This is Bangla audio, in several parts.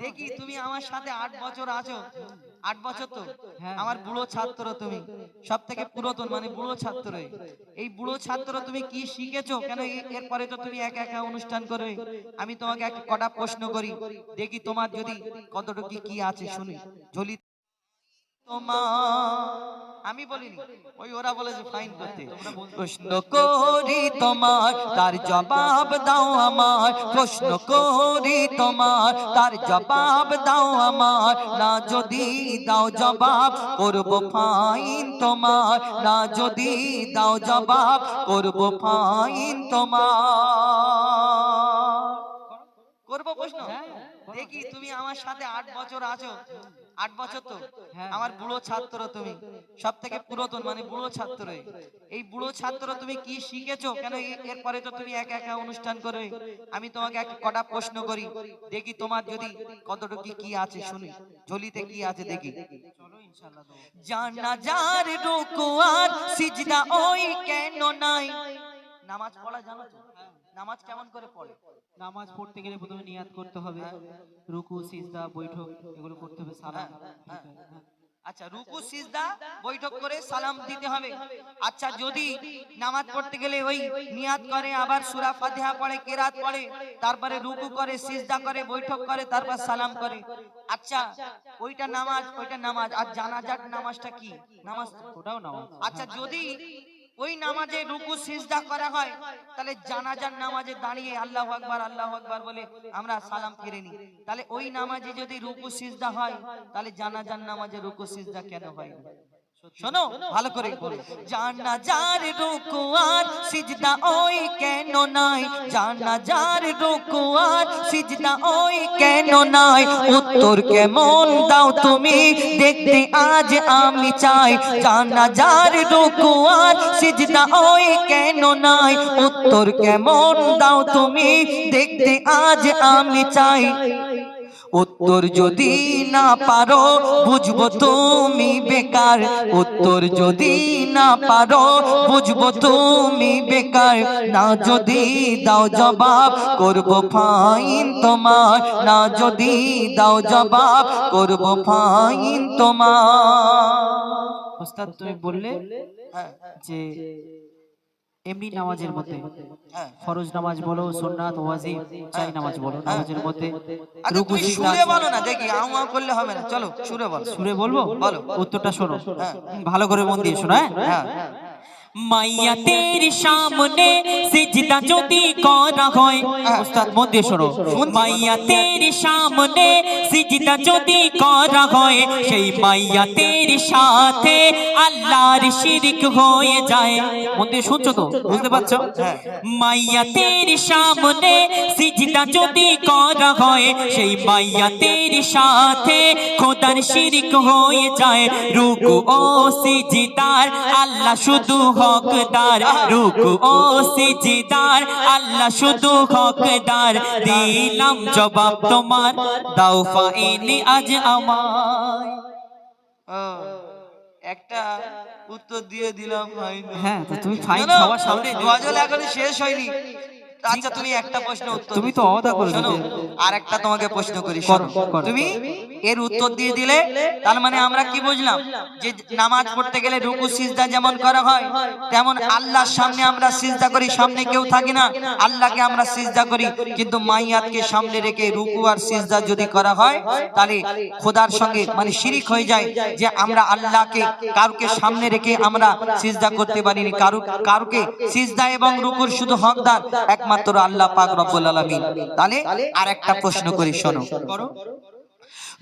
দেখি তুমি আমার সাথে আট বছর আছো। আট বছর তো। আমার বুড়ো ছাত্র তুমি। সব থেকে পুরাতন মানে বুড়ো ছাত্র এই বুড়ো ছাত্র তুমি কি শিখেছো? কেন এরপরে তো তুমি একা একা অনুষ্ঠান করবে আমি তোমাকে একটা কটা প্রশ্ন করি। দেখি তোমার যদি কতটুকু কি আছে শুনি। ঝুলি আমি বলিনি ওই ওরা বলেছে ফাইন করতে। প্রশ্ন করি তোমার তার জবাব দাও আমার। প্রশ্ন করি তোমার তার জবাব দাও আমার। না যদি দাও জবাব করব ফাইন তোমার। না যদি দাও জবাব করব ফাইন তোমার। করব প্রশ্ন? দেখি তুমি আমার সাথে আট বছর আছো। আট বছর তো? হ্যাঁ। আমার বুড়ো ছাত্র তুমি। সব থেকে পুরাতন মানে বুড়ো ছাত্র এই বুড়ো ছাত্র তুমি কি শিখেছো? কেন এরপরে তো তুমি একা একা অনুষ্ঠান করবে আমি তোমাকে একটা কটা প্রশ্ন করি। দেখি তোমার যদি কতটুকু কি আছে শুনি। ঝুলিতে কি আছে দেখি। জানাজার রুকু আর সিজদা ওই কেন নাই? নামাজ পড়া জানো তো? নামাজ কেমন করে পড়ে? নামাজ পড়তে গেলে প্রথমে নিয়াত করতে হবে রুকু সিজদা বৈঠক এগুলো করতে হবে সালাম হ্যাঁ, হ্যাঁ। আচ্ছা রুকু সিজদা বৈঠক করে সালাম দিতে হবে। আচ্ছা যদি নামাজ পড়তে গেলে ওই নিয়াত করে আবার সূরা ফাতিহা পড়ে কেরাত পড়ে তারপরে রুকু করে সিজদা করে বৈঠক করে তারপর সালাম করে। আচ্ছা ওইটা নামাজ ওইটা নামাজ আর জানাজার নামাজটা কি? নামাজ ওটাও নামাজ। আচ্ছা যদি ওই নামাজে রুকু সিজদা করা হয় তাহলে জানাজার নামাজে দাঁড়িয়ে আল্লাহু আকবার আল্লাহু আকবার বলে আমরা সালাম ফিরে নিই। তাহলে ওই নামাজে যদি রুকু সিজদা হয় তাহলে জানাজার নামাজে রুকু সিজদা কেন হয়? না শোনো ভালো করে জানাজার রুকু আর সিজদা ওই কেন নাই? জানাজার রুকু আর সিজদা ওই কেন নাই? উত্তর কেমন দাও তুমি? দেখতে আজ আমি চাই। জানাজার রুকু আর সিজদা ওই কেন নাই? উত্তর কেমন দাও তুমি? দেখতে আজ আমি চাই। উত্তর যদি না পারো, বুঝব তুমি বেকার। উত্তর যদি না পারো, বুঝব তুমি বেকার। না যদি দাও জবাব, করব ফাইন তোমার। না যদি দাও জবাব, করব ফাইন তোমার। তুমি বললে? যে এমনি নামাজের মধ্যে হ্যাঁ। ফরজ নামাজ বলো সুন্নাত ওয়াজিব চাই নামাজ বলো। নামাজের মধ্যে রুকু সুরে বলো না দেখি করলে হবে না। চলো সুরে বলো। সুরে বলব? বলো। উত্তরটা শোনো। হ্যাঁ। ভালো করে মন দিয়ে শোনো হ্যাঁ? হ্যাঁ। মাইয়া তের সামনে সিজদা যদি করা হয়। ওস্তাদ মন দিয়ে শোনো। মাইয়া তের সামনে সিজদা যদি করা হয় সেই মাইয়া তের সাথে আল্লাহর শিরিক হয়ে যায়। মন দিয়ে শুনছো তো? বুঝতে পারছ? হ্যাঁ। মাইয়া তের সামনে সিজদা যদি করা হয় সেই মাইয়া তের সাথে খোদার শিরিক হয়ে যায়। রুকু ও সিজদার আল্লাহ শুধু হকদার রুকু ও সিজিদার আল্লাহ শুধু হকদার। দিলাম জবাব তোমার দাও ফাইনি আজ আমার একটা উত্তর দিয়ে দিলাম হ্যাঁ তো তুমি ফাইন খাওয়া সামনে এখনও শেষ হয়নি। আচ্ছা তুমি একটা প্রশ্ন উত্তর তুমি তো অদা করে শোনো আর একটা তোমাকে প্রশ্ন করি। তুমি এর উত্তর দিয়ে দিলে তার মানে আমরা কি বুঝলাম? যে নামাজ পড়তে গেলে রুকু সিজদা যেমন করা হয় তেমন আল্লাহর সামনে আমরা সিজদা করি সামনে কেউ থাকি না। আল্লাহকে আমরা সিজদা করি কিন্তু মাইয়াতকে সামনে রেখে রুকু আর সিজদা যদি করা হয় তাহলে খোদার সঙ্গে মানে শিরিক হয়ে যায় যে আমরা আল্লাহকে কারুকে সামনে রেখে আমরা সিজদা করতে পারিনি কারু কারুকে সিজদা এবং রুকুর শুধু হকদার একমাত্র আল্লাহ পাক রব্বুল আলামিন। তাহলে আর একটা প্রশ্ন করি শোনো।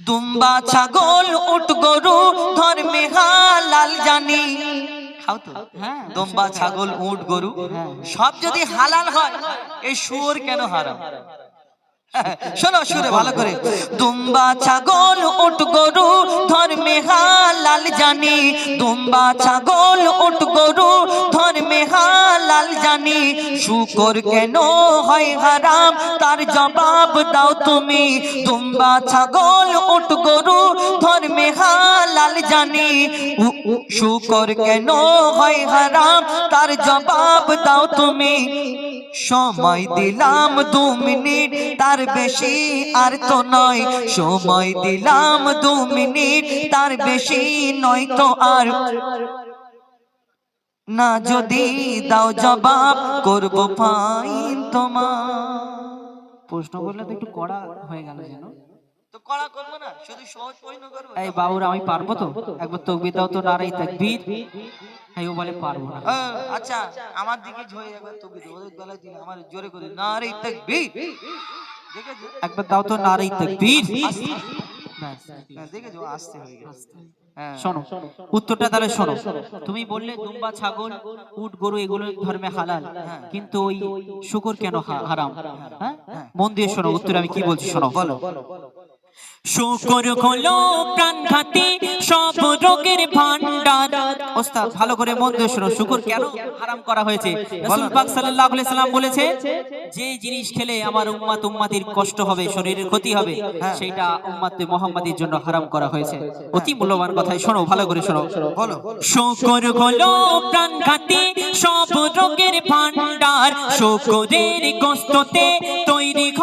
দুম্বা ছাগল উট গরু ধর্মে হালাল জানি। খাও তো। হ্যাঁ দুম্বা ছাগল উট গরু সব যদি হালাল হয় এই শুয়োর কেন হারাম? শোনো শুনে ভালো করে। দুম্বা ছাগল উট গরু ধর্মে হালাল জানি। দুম্বা ছাগল উট গরু ধর্মে হালাল জানি, শুকর কেন হয় হারাম? তার জবাব দাও তুমি, দুম্বা ছাগল, উট গরু, ধর্মে হালাল জানি। শুকর কেন হয় হারাম? তার জবাব দাও তুমি। সময় দিলাম দু মিনিট, তার বেশি আর তো নয়। সময় দিলাম দু মিনিট, তার বেশি নয় তো আর। না যদি দাও জবাব করব ফাইন তোমার। প্রশ্ন করলে তো একটু কড়া হয়ে গেল যেন। তো কড়া করব না শুধু সহজ প্রশ্ন করব। এই বাবুরা আমি পারব তো? একবার তকবির দাও তো নারাই তাকবীর। হ্যাঁ ও বলে পারব না। আচ্ছা আমার দিকে ঝয়ে একবার তোকে দে ওদের গলায় দিলে আমার জোরে করে না রে তাকবীর। একবার দাও তো নারাই তাকবীর। হ্যাঁ, দেখেছ? আসতে হয়ে গেছে শোনো, উত্তরটা তাহলে শোনো। তুমি বললে দুম্বা, ছাগল, উট, গরু, এগুলো ধর্মে হালাল। কিন্তু ওই শুকর কেন হারাম? হ্যাঁ? মন দিয়ে শোনো, উত্তর আমি কি বলছি শোনো, বলো। শুকর হলো প্রাণঘাত ওস্তাদ ভালো করে মন দিয়ে শোনো শুকর কেন হারাম করা হয়েছে? রাসূল পাক সাল্লাল্লাহু আলাইহি সাল্লাম বলেছে যে জিনিস খেলে আমার উম্মাত উম্মাতির কষ্ট হবে শরীরের ক্ষতি হবে সেটা উম্মাতে মুহাম্মাদির জন্য হারাম করা হয়েছে। অতি মূল্যবান কথাই শোনো ভালো করে শোনো। বলো। শুকর হলো প্রাণঘাতী সব রোগের ভান্ডার শুকরের গোস্ততে তৈরি হয়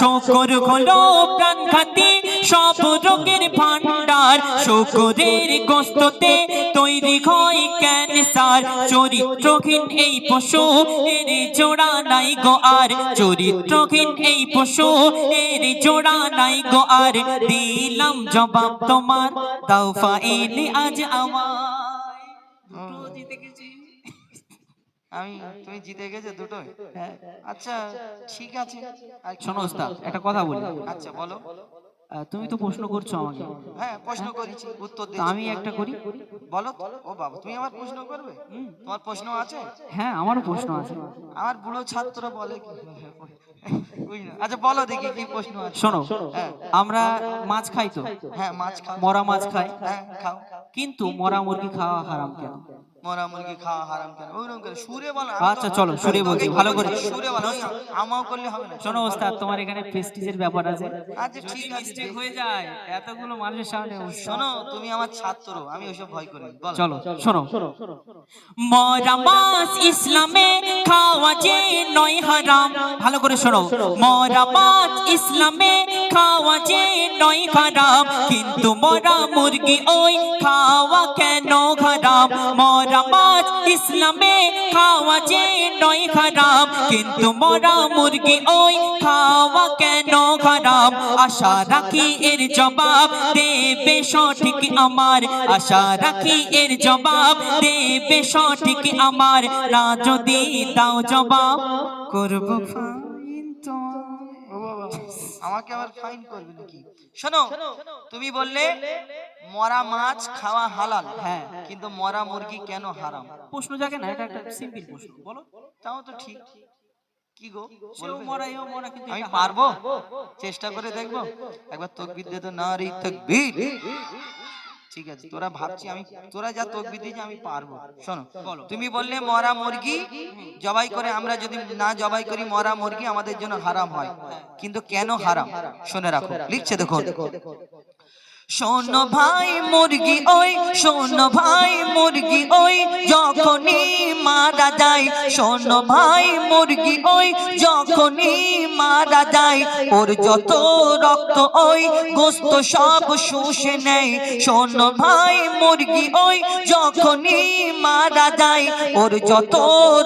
শুকর হলো প্রাণঘাতী সব রোগের ভান্ডার শুকরের গোস্ততে তৈরি হয় ক্যান্সার। চরিত্রহীন এই পশু এর জোড়া নাই গো আর। চরিত্রহীন এই পশু এর জোড়া নাই গো আর। দিলাম জবাব তোমার দাও ফাইলে আজ আমার জিতে গেছি। আমি তুমি জিতে গেছে দুটোই? আচ্ছা ঠিক আছে। শোনো ওস্তাদ একটা কথা বলি। আচ্ছা বলো। তুমি তো প্রশ্ন করছ আমাকে। হ্যাঁ প্রশ্ন করেছি উত্তর তো দিচ্ছি আমি একটা করি? বলো ও বাবা তুমি আমার প্রশ্ন করবে? তোমার প্রশ্ন আছে? হ্যাঁ আমারও প্রশ্ন আছে। আমার বুড়ো ছাত্র বলে কি? বুঝলি আচ্ছা বলো দেখি কি প্রশ্ন আছে। শোনো হ্যাঁ। আমরা মাছ খাই তো? হ্যাঁ মাছ খাও মরা মাছ খাই। হ্যাঁ খাও। কিন্তু মরা মুরগি খাওয়া হারাম কেন? মরা মুরগি খাওয়া হারাম কেন? ওইরকম করে সুরে বলো আচ্ছা, চলো, সুরে বলছি, ভালো করে। সুরে বলো আমাও করলে হবে না। শোনো ওস্তাদ তোমার এখানে প্রেস্টিজের ব্যাপার আছে। আচ্ছা ঠিক মিস্টেক হয়ে যায় এতগুলো মানুষের সামনে শোনো তুমি আমার ছাত্র আমি ওইসব ভয় করি বলো। চলো শোনো। মরা মাছ ইসলামে খাওয়া যে নয় হারাম। ভালো করে শোনো। মরা মাছ ইসলামে খাওয়া যে নয় হারাম। কিন্তু মরা মুরগি ওই খাওয়া কেন হারাম? মরা মাছ ইসলামে খাওয়া যে নয় হারাম কিন্তু মরা মুরগি ওই খাওয়া কেন হারাম আশা রাখি এর জবাব দেবে সঠিক আমার। আশা রাখি এর জবাব দেবে সঠিক আমার। না যদি দাও জবাব করব। আমাকে আবার ফাইন করবে নাকি? শোনো তুমি বললে মরা মাছ খাওয়া হালাল। হ্যাঁ। কিন্তু মরা মুরগি কেন হারাম? প্রশ্ন জাগে না এটা একটা সিম্পল প্রশ্ন বলো। তাও তো ঠিক। কি গো? সেও? মরা এও মরা কিন্তু আমি পারব? চেষ্টা করে দেখব। একবার তকবির দে তো না রে তকবির। ঠিক আছে তোরা ভাবছি আমি তোরা যা তকবির দিয়েছি আমি পারব। শোনো বলো। তুমি বললে মরা মুরগি জবাই করে আমরা যদি না জবাই করি মরা মুরগি আমাদের জন্য হারাম হয়। কিন্তু কেন হারাম? শুনে রাখো লিখছে দেখো শোন ভাই মুরগি, ওই শোন ভাই মুরগি, ওই যখনই মারা যায়। শোন ভাই মুরগি, ওই যখনই মারা যায়। ওর যত রক্ত, ওই গোস্ত সব শুষে নেয়। শোন ভাই মুরগি, ওই যখনই মারা যায়। ওর যত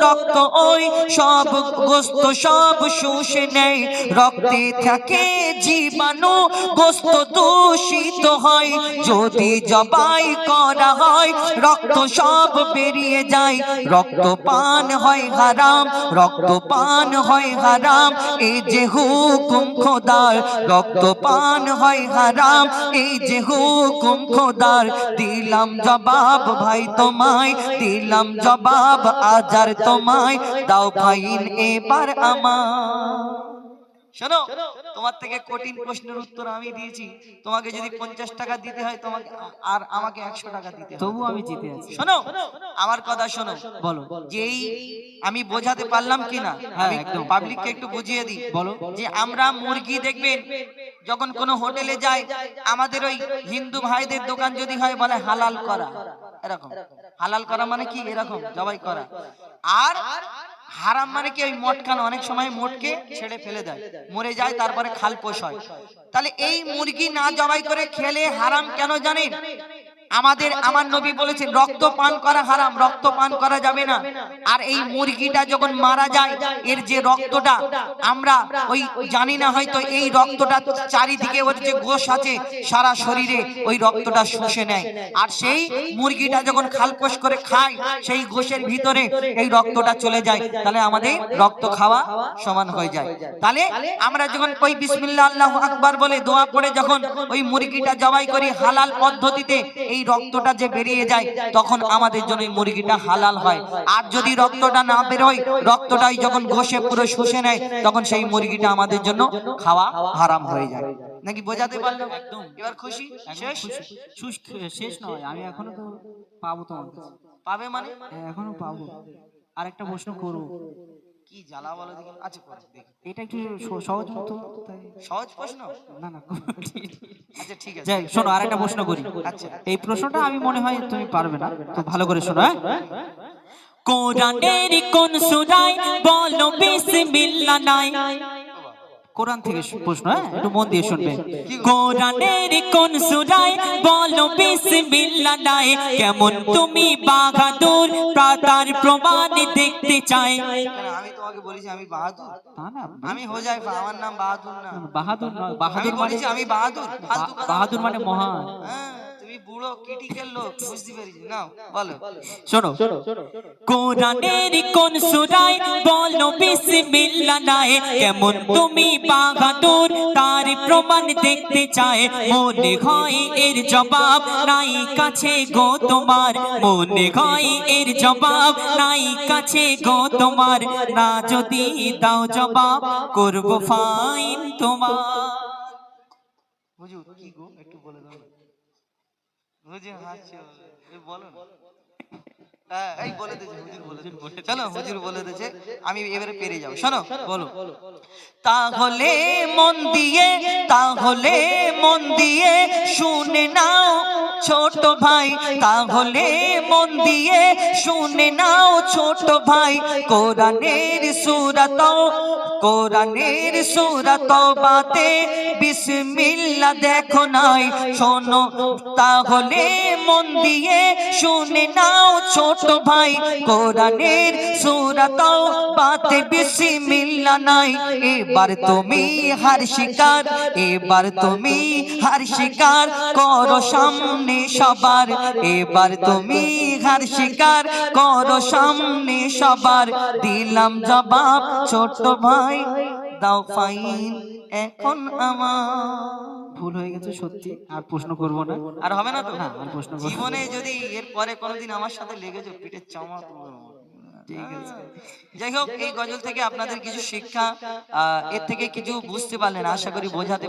রক্ত, ওই সব গোস্ত সব শুষে নেয়। রক্তে থাকে জীবাণু, গোস্ত দূষিত হয়, যদি জবাই করা হয়, রক্ত সব বেরিয়ে যায়। রক্ত পান হয় হারাম রক্ত পান হয় হারাম এই যে হুকুম খোদার। রক্ত পান হয় হারাম এই যে হুকুম খোদার। দিলাম জবাব ভাই তোমায়, দিলাম জবাব আজার তোমায়। দাও ফাইন এবার আমার। শোনো তোমার থেকে কঠিন প্রশ্নের উত্তর আমি দিয়েছি। তোমাকে যদি পঞ্চাশ টাকা দিতে হয় তোমাকে আর আমাকে একশো টাকা দিতে তবু আমি জিতে আছি। শোনো আমার কথা শোনো। বলো যেই আমি বোঝাতে পারলাম কিনা হ্যাঁ, আমি পাবলিককে একটু বুঝিয়ে দিই। বলো। যে আমরা মুরগি দেখবেন যখন কোনো হোটেলে যাই আমাদের ওই হিন্দু ভাইদের দোকান যদি হয় বলে হালাল করা। এরকম। হালাল করা মানে কি? এরকম জবাই করা। আর হারাম মানে কি? ওই মটকান অনেক সময় মোটকে ছেড়ে ফেলে দেয়। মরে যায়, তারপরে খাল পোষ হয়। তাহলে এই মুরগি না জবাই করে খেলে হারাম কেন জানেন? আমাদের আমার নবী বলেছেন রক্ত পান করা হারাম রক্ত পান করা যাবে না। আর এই মুরগিটা যখন মারা যায় এর যে রক্তটা আমরা ওই জানি না হয়তো এই রক্তটা চারিদিকে ওর যে গোশ আছে সারা শরীরে ওই রক্তটা শুষে নেয়। আর সেই মুরগিটা যখন খালপোষ করে খায় সেই গোশের ভিতরে এই রক্তটা চলে যায়। তাহলে আমাদের রক্ত খাওয়া সমান হয়ে যায়। তাহলে আমরা যখন ওই বিসমিল্লা আল্লাহ আকবার বলে দোয়া করে যখন ওই মুরগিটা জবাই করি হালাল পদ্ধতিতে এই রক্তটা যে বেরিয়ে যায় তখন আমাদের জন্য মুরগিটা হালাল হয়। আর যদি রক্তটা না বেরোয় রক্তটাই যখন ঘষে পুরো শুষে নেয় তখন সেই মুরগিটা আমাদের জন্য খাওয়া হারাম হয়ে যায়। নাকি বোঝাতে পারলাম একদম। এবার খুশি? শেষ? শেষ নয়। আমি এখনও তো পাবো তোমার পাবে মানে? এখনও পাবো। আর একটা প্রশ্ন করব। কি জ্বালা বলো দেখি। আচ্ছা করে দেখি। এটা কি সহজ মতো? সহজ প্রশ্ন? না না আচ্ছা ঠিক আছে। যাই শোনো আরেকটা প্রশ্ন করি। আচ্ছা। এই প্রশ্নটা আমি মনে হয় তুমি পারবে না তো ভালো করে শোনো হ্যাঁ? কোরআনের কোন সুরায় বলো বিসমিল্লাহ নাই। কোরআন থেকে প্রশ্ন হ্যাঁ? একটু মন দিয়ে শুনবে কোরআনের কোন সুরায়? বলো বিসমিল্লাহ নাই কেমন তুমি বাহাদুর? প্রাতার প্রমাণ দেখতে চাই। আমি তোমাকে বলেছি আমি বাহাদুর। তা না আমি হোজাইফা আমার নাম বাহাদুর না। বাহাদুর বাহাদুর মানে বলেছি আমি বাহাদুর। বাহাদুর মানে মহান। হ্যাঁ। তুমি বুড়ো ক্রিটিক্যাল লোক বুঝতে পেরেছি। নাও বলো। শোনো। কোরআনের কোন সুরায় বলো বিসমিল্লাহ নাই। কেমন তুমি বাহাদুর তার প্রমাণ দেখতে চায়। মনে হয় এর জবাব নাই কাছে গো তোমার। মনে হয় এর জবাব নাই কাছে গো তোমার। না যদি দাও জবাব করব ফাইন তোমার। হুজুর কি গো? একটু বলে দাও হুজুর হাসছে বলো না। এই বলে দিয়েছে হুজুর বলে দিয়েছে। চলো হুজুর বলে দিয়েছে আমি এবারে পেরে যাব। শোনো বলো। তাহলে মন দিয়ে তাহলে মন দিয়ে শুনে নাও ছোট ভাই। তাহলে মন দিয়ে শুনে নাও ছোট ভাই। কোরআনের সুরাত কোরআনের সুরাত বাতে বিসমিল্লাহ দেখো নাই। শোনো তাহলে মন দিয়ে শুনে নাও ছোট ভাই কোরআনের পাতে বেশি বিসমিল্লাহ নাই। এবার তুমি হার শিকার, এবার তুমি হার শিকার করো সামনে সবার। এবার তুমি হার শিকার করো সামনে সবার। দিলাম জবাব ছোট ভাই, দাও ফাইন এখন আমার। ভুল হয়ে গেছে সত্যি আর প্রশ্ন করব না। আর হবে না তো? না আর প্রশ্ন করব জীবনে যদি এর পরে কোনোদিন আমার সাথে লেগেছো পিঠের চামা তুলবো। ঠিক আছে। যাই হোক এই গজল থেকে আপনাদের কিছু শিক্ষা আহ, এর থেকে কিছু বুঝতে পারলেন আশা করি বোঝাতে